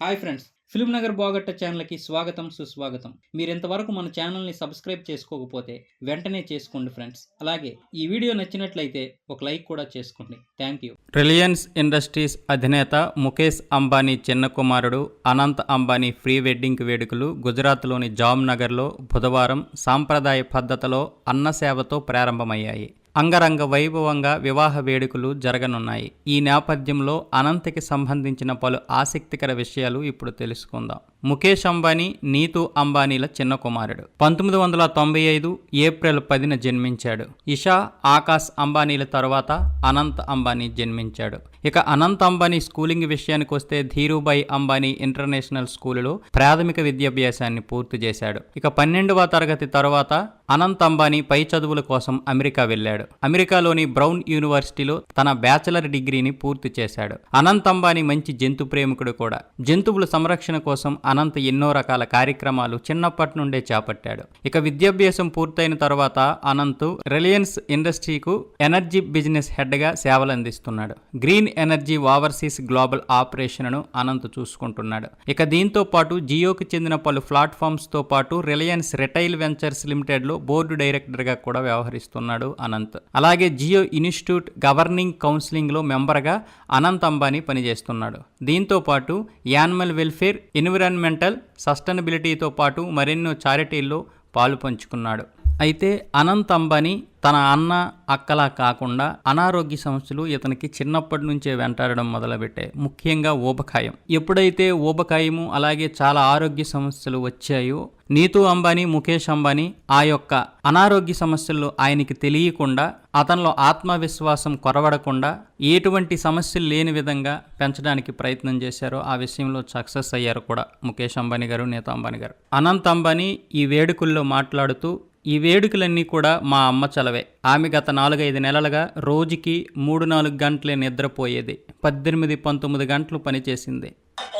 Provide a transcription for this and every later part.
Hi friends film Nagar బాగట్ట ఛానల్కి స్వాగతం సుస్వాగతం. మీరు ఇంతవరకు మన ఛానల్ని సబ్స్క్రైబ్ చేసుకోకపోతే వెంటనే చేసుకోండి ఫ్రెండ్స్. అలాగే ఈ వీడియో నచ్చినట్లయితే ఒక లైక్ కూడా చేసుకోండి. Thank you. రిలయన్స్ ఇండస్ట్రీస్ అధినేత ముఖేష్ అంబానీ చిన్న కుమారుడు అనంత్ అంబానీ ప్రీ వెడ్డింగ్ వేడుకలు గుజరాత్లోని జామ్నగర్లో బుధవారం సాంప్రదాయ పద్ధతిలో అన్న సేవతో ప్రారంభమయ్యాయి. అంగరంగ వైభవంగా వివాహ వేడుకలు జరగనున్నాయి. ఈ నేపథ్యంలో అనంతకి సంబంధించిన పలు ఆసక్తికర విషయాలు ఇప్పుడు తెలుసుకుందాం. ముఖేష్ అంబానీ నీతు అంబానీల చిన్న కుమారుడు. పంతొమ్మిది వందల తొంభై ఐదు ఏప్రిల్ పదిన జన్మించాడు. ఇషా ఆకాశ్ అంబానీల తరువాత అనంత్ అంబానీ జన్మించాడు. ఇక అనంత్ అంబానీ స్కూలింగ్ విషయానికి వస్తే ధీరుభాయ్ అంబానీ ఇంటర్నేషనల్ స్కూలులో ప్రాథమిక విద్యాభ్యాసాన్ని పూర్తి చేశాడు. ఇక పన్నెండవ తరగతి తర్వాత అనంత్ అంబానీ పై చదువుల కోసం అమెరికా వెళ్ళాడు. అమెరికాలోని బ్రౌన్ యూనివర్సిటీలో తన బ్యాచిలర్ డిగ్రీని పూర్తి చేశాడు. అనంత్ అంబానీ మంచి జంతు ప్రేమికుడు కూడా. జంతువుల సంరక్షణ కోసం అనంత్ ఎన్నో రకాల కార్యక్రమాలు చిన్నప్పటి నుండే చేపట్టాడు. ఇక విద్యాభ్యాసం పూర్తయిన తర్వాత అనంత్ రిలయన్స్ ఇండస్ట్రీకు ఎనర్జీ బిజినెస్ హెడ్గా సేవలు అందిస్తున్నాడు గ్రీన్ ఎనర్జీ ఓవర్సీస్ గ్లోబల్ ఆపరేషన్ను అనంత్ చూసుకుంటున్నాడు. ఇక దీంతో పాటు జియోకి చెందిన పలు ప్లాట్ఫామ్స్తో పాటు రిలయన్స్ రిటైల్ వెంచర్స్ లిమిటెడ్లో బోర్డు డైరెక్టర్గా కూడా వ్యవహరిస్తున్నాడు అనంత్. అలాగే జియో ఇన్స్టిట్యూట్ గవర్నింగ్ కౌన్సిలింగ్లో మెంబర్గా అనంత్ అంబానీ పనిచేస్తున్నాడు. దీంతో పాటు యానిమల్ వెల్ఫేర్ ఎన్విరాన్మెంట్ ఎన్విరాన్మెంటల్ సస్టైనబిలిటీతో పాటు మరెన్నో చారిటీల్లో పాలు పంచుకున్నాడు. అయితే అనంత్ అంబానీ తన అన్న అక్కలా కాకుండా అనారోగ్య సమస్యలు ఇతనికి చిన్నప్పటి నుంచే వెంటాడడం మొదలుపెట్టాయి ముఖ్యంగా ఊబకాయం. ఎప్పుడైతే ఊబకాయము అలాగే చాలా ఆరోగ్య సమస్యలు వచ్చాయో నీతూ అంబానీ ముఖేష్ అంబానీ ఆ యొక్క అనారోగ్య సమస్యలు ఆయనకి తెలియకుండా అతనిలో ఆత్మవిశ్వాసం కొరవడకుండా ఎటువంటి సమస్యలు లేని విధంగా పెంచడానికి ప్రయత్నం చేశారో ఆ విషయంలో సక్సెస్ అయ్యారు కూడా ముఖేష్ అంబానీ గారు నీతా అంబానీ గారు. అనంత్ అంబానీ ఈ వేడుకల్లో మాట్లాడుతూ ఈ వేడుకలన్నీ కూడా మా అమ్మ చలవే ఆమె గత నాలుగైదు నెలలుగా రోజుకి మూడు నాలుగు గంటలే నిద్రపోయేది పద్దెనిమిది పంతొమ్మిది గంటలు పనిచేసింది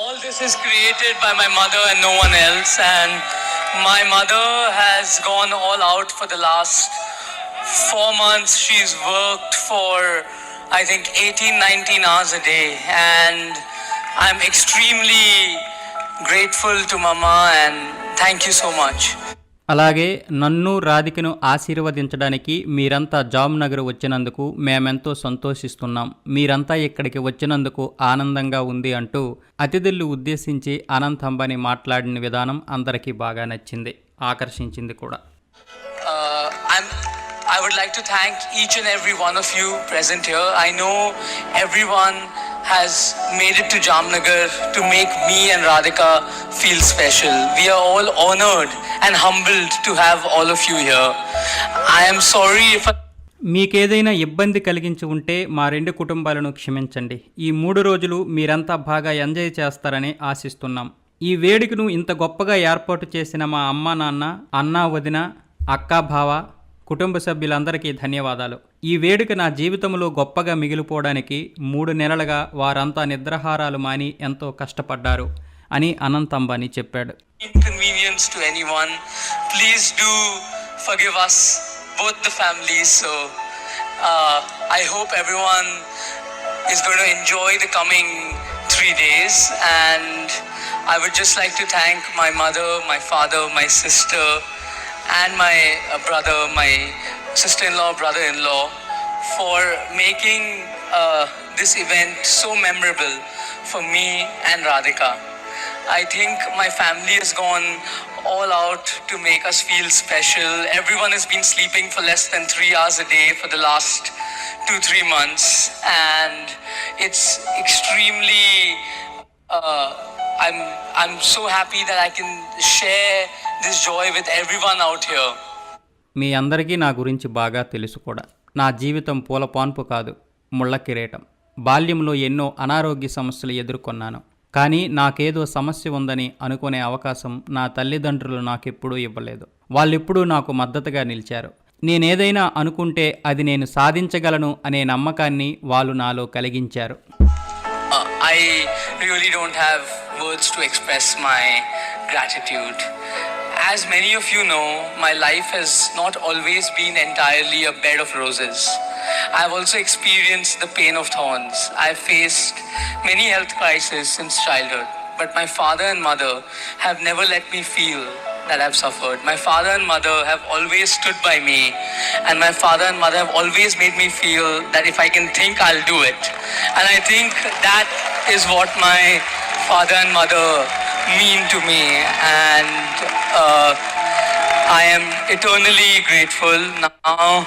All this is created by my mother and no one else. And my mother has gone all out for the last four months. She's worked for, I think, 18, 19 hours a day. And I'm extremely grateful to Mama and thank you so much. అలాగే నన్ను రాధికను ఆశీర్వదించడానికి మీరంతా జామ్నగర్ వచ్చినందుకు మేమెంతో సంతోషిస్తున్నాం. మీరంతా ఇక్కడికి వచ్చినందుకు ఆనందంగా ఉంది అంటూ అతిథులు ఉద్దేశించి అనంత్ అంబానీ మాట్లాడిన విధానం అందరికీ బాగా నచ్చింది. ఆకర్షించింది కూడా. Uh, I'm, I would like to thank each and every one of you present here. I know everyone has made it to Jamnagar to make me and Radhika feel special. We are all honored and humbled to have all of you here. I am sorry if I మీకేదైనా ఇబ్బంది కలిగించి ఉంటే మా రెండు కుటుంబాలను క్షమించండి ఈ మూడు రోజులు మీరంతా బాగా ఎంజాయ్ చేస్తారని ఆశిస్తున్నాం ఈ వేడుకను ఇంత గొప్పగా ఏర్పాటు చేసిన మా అమ్మా నాన్న అన్నా వదిన అక్కా బావ కుటుంబ సభ్యులందరికీ ధన్యవాదాలు ఈ వేడుక నా జీవితంలో గొప్పగా మిగిలిపోవడానికి మూడు నెలలుగా వారంతా నిద్రహారాలు మాని ఎంతో కష్టపడ్డారు అని అనంత్ అంబానీ చెప్పాడు inconvenience to anyone, please do forgive us, both the families. So uh, I hope everyone is going to enjoy the coming three days. And I would just like to thank my mother, my father, my sister, and my uh, brother, my sister-in-law, brother-in-law, for making uh, this event so memorable for me and Radhika. I think my family has gone all out to make us feel special. Everyone has been sleeping for less than three hours a day for the last two, three months. And it's extremely, uh, I'm, I'm so happy that I can share this joy with everyone out here. మీ అందరికీ నా గురించి బాగా తెలుసు కూడా. నా జీవితం పూలపాన్పు కాదు ముళ్ళ కిరీటం. బాల్యంలో ఎన్నో అనారోగ్య సమస్యలు ఎదుర్కొన్నాను. కానీ నాకేదో సమస్య ఉందని అనుకునే అవకాశం నా తల్లిదండ్రులు నాకెప్పుడూ ఇవ్వలేదు. వాళ్ళెప్పుడూ నాకు మద్దతుగా నిలిచారు. నేనేదైనా అనుకుంటే అది నేను సాధించగలను అనే నమ్మకాన్ని వాళ్ళు నాలో కలిగించారు. I really don't have words to express my gratitude. As many of you know, my life has not always been entirely a bed of roses. I've also experienced the pain of thorns. I've faced many health crises since childhood. but my father and mother have never let me feel that I've suffered. My father and mother have always stood by me, and my father and mother have always made me feel that if I can think, I'll do it. And I think that is what my father and mother mean to me, and uh, I am eternally grateful. Now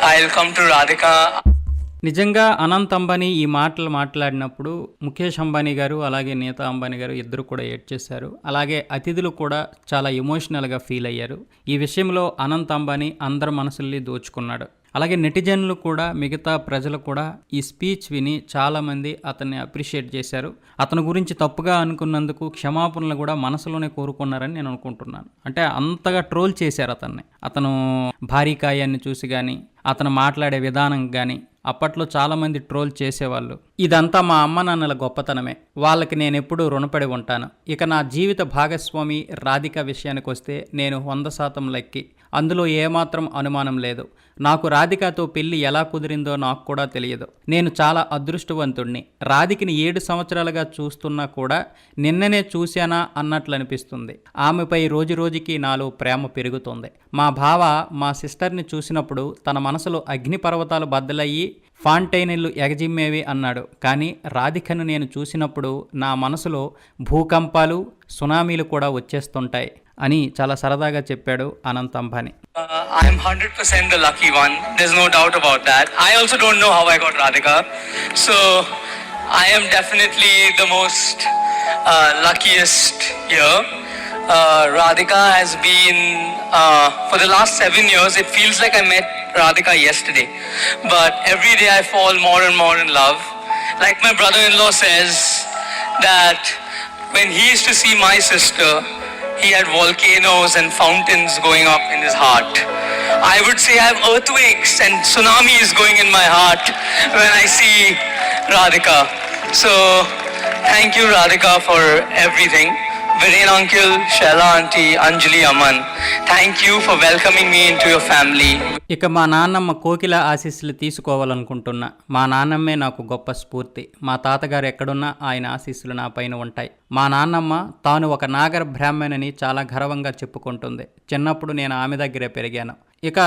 I'll come to Radhika. నిజంగా అనంత్ అంబానీ ఈ మాటలు మాట్లాడినప్పుడు ముఖేష్ అంబానీ గారు అలాగే నేత అంబానీ గారు ఇద్దరు కూడా ఏడ్చేశారు అలాగే అతిథులు కూడా చాలా ఎమోషనల్గా ఫీల్ అయ్యారు. ఈ విషయంలో అనంత్ అంబానీ అందరి మనసుల్ని దోచుకున్నాడు. అలాగే నెటిజన్లు కూడా మిగతా ప్రజలు కూడా ఈ స్పీచ్ విని చాలామంది అతన్ని అప్రిషియేట్ చేశారు. అతని గురించి తప్పుగా అనుకున్నందుకు క్షమాపణలు కూడా మనసులోనే కోరుకున్నారని నేను అనుకుంటున్నాను. అంటే అంతగా ట్రోల్ చేశారు అతన్ని. అతను భారీ కాయాన్ని చూసి కానీ అతను మాట్లాడే విధానం కానీ అప్పట్లో చాలామంది ట్రోల్ చేసేవాళ్ళు. ఇదంతా మా అమ్మ నాన్నల గొప్పతనమే. వాళ్ళకి నేను ఎప్పుడూ రుణపడి ఉంటాను. ఇక నా జీవిత భాగస్వామి రాధిక విషయానికి వస్తే నేను వంద శాతం లెక్కి. అందులో ఏమాత్రం అనుమానం లేదు. నాకు రాధికతో పెళ్ళి ఎలా కుదిరిందో నాకు కూడా తెలియదు. నేను చాలా అదృష్టవంతుణ్ణి. రాధికని ఏడు సంవత్సరాలుగా చూస్తున్నా కూడా నిన్ననే చూశానా అన్నట్లు అనిపిస్తుంది ఆమెపై రోజు రోజుకి నాలో ప్రేమ పెరుగుతుంది. మా బావ మా సిస్టర్ని చూసినప్పుడు తన మనసులో అగ్నిపర్వతాలు బద్దలయ్యి ఫాంటైనెల్లు ఎగజిమ్మేవి అన్నాడు. కానీ రాధికను నేను చూసినప్పుడు నా మనసులో భూకంపాలు సునామీలు కూడా వచ్చేస్తుంటాయి. అని చాలా సరదాగా చెప్పాడు Anant Ambani Uh, I'm 100% the lucky one. There's no doubt about that. I also don't know how I got Radhika. So I am definitely the most uh, luckiest here. Uh, Radhika has been, uh, for the last seven years, it feels like I met Radhika yesterday. But every day I fall more and more in love. Like my brother in law says, that when he used to see my sister, he had volcanoes and fountains going up in his heart. I would say I have earthquakes and tsunamis going in my heart when I see Radhika. So, thank you, Radhika, for everything. Viren uncle, Shaila auntie, Anjali Aman, thank you for welcoming me into your family. ఇక మా నాన్నమ్మ కోకిల ఆశీస్సులు తీసుకోవాలనుకుంటున్నా. మా నాన్నమ్మే నాకు గొప్ప స్ఫూర్తి. మా తాతగారు ఎక్కడున్నా ఆయన ఆశీస్సులు నా పైన ఉంటాయి. మా నాన్నమ్మ తాను ఒక నాగర బ్రాహ్మణని చాలా గర్వంగా చెప్పుకుంటుంది. చిన్నప్పుడు నేను ఆమె దగ్గరే పెరిగాను. ఇక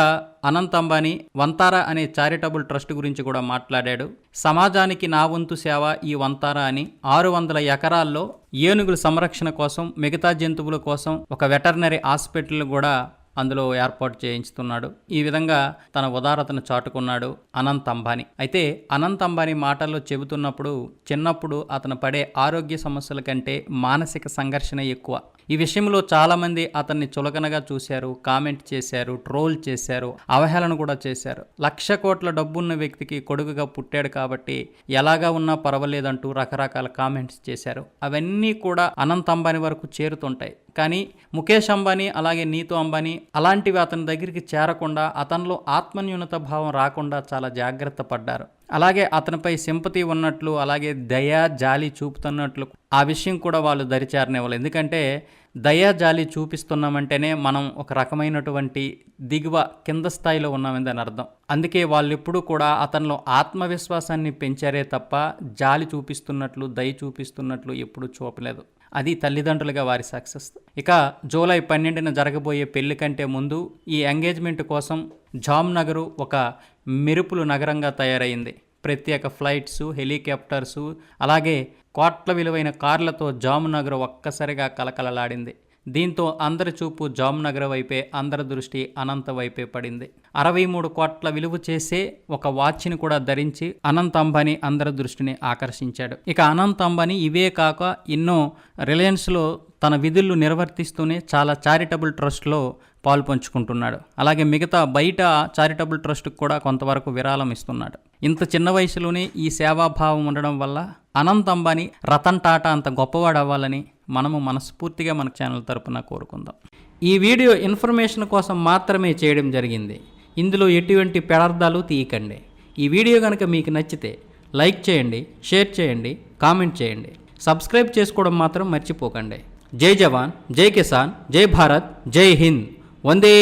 అనంత్ అంబానీ వంతారా అనే చారిటబుల్ ట్రస్ట్ గురించి కూడా మాట్లాడాడు. సమాజానికి నా వంతు సేవ ఈ వంతారా అని ఆరు వందల ఎకరాల్లో ఏనుగుల సంరక్షణ కోసం మిగతా జంతువుల కోసం ఒక వెటర్నరీ హాస్పిటల్ కూడా అందులో ఏర్పాటు చేయించుతున్నాడు. ఈ విధంగా తన ఉదారతను చాటుకున్నాడు అనంత్ అంబానీ. అయితే అనంత్ అంబానీ మాటల్లో చెబుతున్నప్పుడు చిన్నప్పుడు అతను పడే ఆరోగ్య సమస్యల కంటే మానసిక సంఘర్షణ ఎక్కువ. ఈ విషయంలో చాలామంది అతన్ని చులకనగా చూశారు కామెంట్ చేశారు ట్రోల్ చేశారు అవహేళన కూడా చేశారు. లక్ష కోట్ల డబ్బున్న వ్యక్తికి కొడుకుగా పుట్టాడు కాబట్టి ఎలాగా ఉన్నా పర్వాలేదంటూ రకరకాల కామెంట్స్ చేశారు. అవన్నీ కూడా అనంత్ అంబానీ వరకు చేరుతుంటాయి. కానీ ముఖేష్ అంబానీ అలాగే నీతు అంబానీ అలాంటివి అతని దగ్గరికి చేరకుండా అతనిలో ఆత్మన్యూనత భావం రాకుండా చాలా జాగ్రత్త పడ్డారు. అలాగే అతనిపై సింపతి ఉన్నట్లు అలాగే దయ జాలి చూపుతున్నట్లు ఆ విషయం కూడా వాళ్ళు దరిచారనేవాళ్ళు. ఎందుకంటే దయ జాలి చూపిస్తున్నామంటేనే మనం ఒక రకమైనటువంటి దిగువ కింద స్థాయిలో ఉన్నామని అర్థం. అందుకే వాళ్ళు ఎప్పుడూ కూడా అతనిలో ఆత్మవిశ్వాసాన్ని పెంచారే తప్ప జాలి చూపిస్తున్నట్లు దయ చూపిస్తున్నట్లు ఎప్పుడూ చూపలేదు. అది తల్లిదండ్రులుగా వారి సక్సెస్. ఇక జూలై పన్నెండున జరగబోయే పెళ్ళి కంటే ముందు ఈ ఎంగేజ్మెంట్ కోసం జామ్నగరు ఒక మెరుపులు నగరంగా తయారైంది. ప్రత్యేక ఫ్లైట్స్ హెలికాప్టర్సు అలాగే కోట్ల విలువైన కార్లతో జామ్నగర్ ఒక్కసారిగా కలకలలాడింది. దీంతో అందరి చూపు జామ్నగర్ వైపే అందరి దృష్టి అనంత వైపే పడింది. అరవై మూడు కోట్ల విలువ చేసే ఒక వాచ్ని కూడా ధరించి అనంత్ అంబానీ అందరి దృష్టిని ఆకర్షించాడు. ఇక అనంత్ అంబానీ ఇవే కాక ఎన్నో రిలయన్స్లో తన విధులు నిర్వర్తిస్తూనే చాలా చారిటబుల్ ట్రస్ట్లో పాలు పంచుకుంటున్నాడు. అలాగే మిగతా బయట చారిటబుల్ ట్రస్ట్కి కూడా కొంతవరకు విరాళం ఇస్తున్నాడు. ఇంత చిన్న వయసులోనే ఈ సేవాభావం ఉండడం వల్ల అనంత్ అంబానీ రతన్ టాటా అంత గొప్పవాడు అవ్వాలని మనము మనస్ఫూర్తిగా మన ఛానల్ తరపున కోరుకుందాం. ఈ వీడియో ఇన్ఫర్మేషన్ కోసం మాత్రమే చేయడం జరిగింది. ఇందులో ఎటువంటి పెడార్థాలు తీయకండి. ఈ వీడియో కనుక మీకు నచ్చితే లైక్ చేయండి షేర్ చేయండి కామెంట్ చేయండి. సబ్స్క్రైబ్ చేసుకోవడం మాత్రం మర్చిపోకండి. జై జవాన్ జై కిసాన్ జై భారత్ జై హింద్. వందే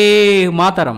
మాతరం.